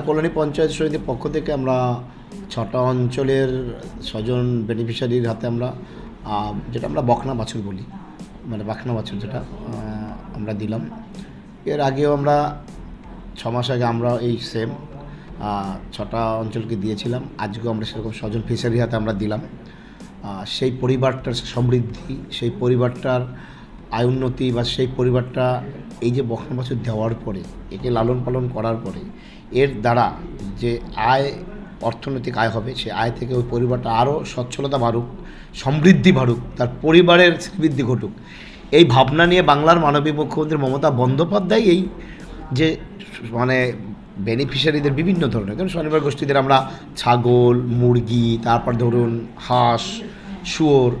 কল্যাণী পঞ্চায়েত সমিতির পক্ষ থেকে আমরা ছটা অঞ্চলের স্বজন বেনিফিশিয়ারির হাতে আমরা যেটা আমরা বখনা বাছুর বলি। মানে বাখনা বাছুর যেটা আমরা দিলাম। এর আগেও আমরা ছ মাস আগে আমরা এই সেম ছটা অঞ্চলকে দিয়েছিলাম। আজকেও আমরা সেরকম স্বজন ফিশারির হাতে আমরা দিলাম। সেই পরিবারটার সমৃদ্ধি, সেই পরিবারটার আয় উন্নতি বা সেই পরিবারটা এই যে বকনা বাছুর দেওয়ার পরে, একে লালন পালন করার পরে, এর দ্বারা যে আয়, অর্থনৈতিক আয় হবে সেই আয় থেকে ওই পরিবারটা আরও সচ্ছলতা বাড়ুক, সমৃদ্ধি বাড়ুক, তার পরিবারের বৃদ্ধি ঘটুক। এই ভাবনা নিয়ে বাংলার মাননীয় মুখ্যমন্ত্রী মমতা বন্দ্যোপাধ্যায় এই যে মানে বেনিফিশিয়ারিদের বিভিন্ন ধরনের, যেমন স্বনির্ভর গোষ্ঠীদের আমরা ছাগল, মুরগি, তারপর ধরুন হাঁস, শুয়োর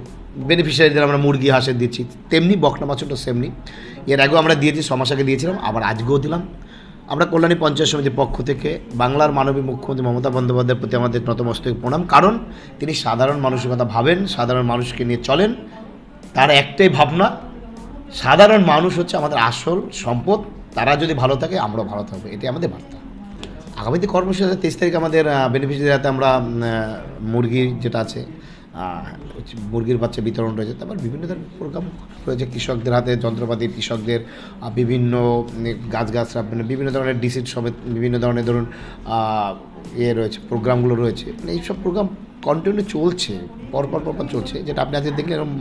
বেনিফিশিয়ারিদের আমরা মুরগি, হাঁসের দিচ্ছি। তেমনি বকনা বাছুরটা সেমনি এর আগেও আমরা দিয়েছি, ছ মাস আগে দিয়েছিলাম, আবার আজকেও দিলাম। আমরা কল্যাণী পঞ্চায়েত সমিতির পক্ষ থেকে বাংলার মাননীয় মুখ্যমন্ত্রী মমতা বন্দ্যোপাধ্যায়ের প্রতি আমাদের নতমস্তক প্রণাম, কারণ তিনি সাধারণ মানুষের কথা ভাবেন, সাধারণ মানুষকে নিয়ে চলেন। তার একটাই ভাবনা, সাধারণ মানুষ হচ্ছে আমাদের আসল সম্পদ, তারা যদি ভালো থাকে আমরাও ভালো থাকব, এটাই আমাদের বার্তা। আগামীতে কর্মসূচি তেইশ তারিখ আমাদের বেনিফিশিয়ারি আমরা মুরগি যেটা আছে মুরগির বাচ্চা বিতরণ রয়েছে তারপর বিভিন্ন ধরনের প্রোগ্রাম রয়েছে কৃষকদের হাতে যন্ত্রপাতি কৃষকদের বিভিন্ন গাছ গাছরা মানে বিভিন্ন ধরনের ডিসিট সমেত বিভিন্ন ধরনের ধরুন ইয়ে রয়েছে প্রোগ্রামগুলো রয়েছে মানে এইসব প্রোগ্রাম কন্টিনিউ চলছে পরপর পরপর চলছে যেটা আপনি আজকে দেখলে এরকম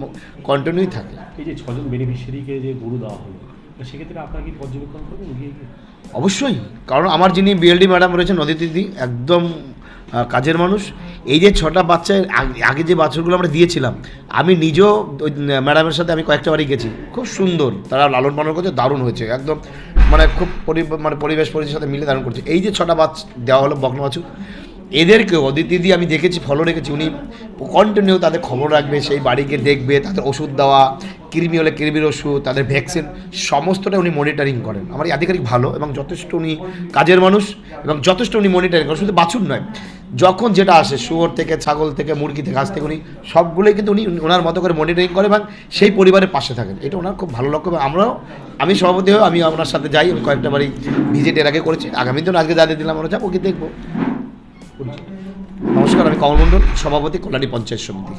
কন্টিনিউই থাকে এই যে ছজন বেনিফিশিয়ারিকে যে গরু দেওয়া হলো সেক্ষেত্রে আপনারা কি পর্যবেক্ষণ করবেন? অবশ্যই কারণ আমার যিনি বিএলডি ম্যাডাম রয়েছেন নদী দিদি একদম কাজের মানুষ। এই যে ছটা বাচ্চা আগে যে বাছুরগুলো আমরা দিয়েছিলাম, আমি নিজেও ওই ম্যাডামের সাথে আমি কয়েকটা বাড়ি গেছি। খুব সুন্দর। তারা লালন পালন করছে, দারুণ হয়েছে। একদম মানে খুব মানে পরিবেশ পরিবেশের সাথে মিলে দারুণ করছে। এই যে ছটা বাচ্চা দেওয়া হলো বকনা বাছুর, এদেরকেও দিদি আমি দেখেছি ফলো রেখেছি। উনি কন্টিনিউ তাদের খবর রাখবে, সেই বাড়িকে দেখবে, তাদের ওষুধ দেওয়া কৃমি হলে কৃমির ওষুধ, তাদের ভ্যাকসিন সমস্তটা উনি মনিটরিং করেন। আমার এই আধিকারিক ভালো এবং যথেষ্ট উনি কাজের মানুষ এবং যথেষ্ট উনি মনিটরিং করেন। শুধু বাছুর নয়, যখন যেটা আসে, শুয়োর থেকে, ছাগল থেকে, মুরগি থেকে, হাঁস থেকে উনি সবগুলোই কিন্তু উনি ওনার মতো করে মনিটরিং করে এবং সেই পরিবারের পাশে থাকেন। এটা ওনার খুব ভালো লক্ষ্য আমরাও, আমি সভাপতি হয়ে আমি আপনার সাথে যাই, আমি কয়েকটা বাড়ি ভিজিট এর আগে করেছি। আগামী দিন আজকে যাদের দিলাম, আমরা যাব কি দেখব। নমস্কার, আমি কমল সভাপতি, কল্যাণী পঞ্চায়েত সমিতি।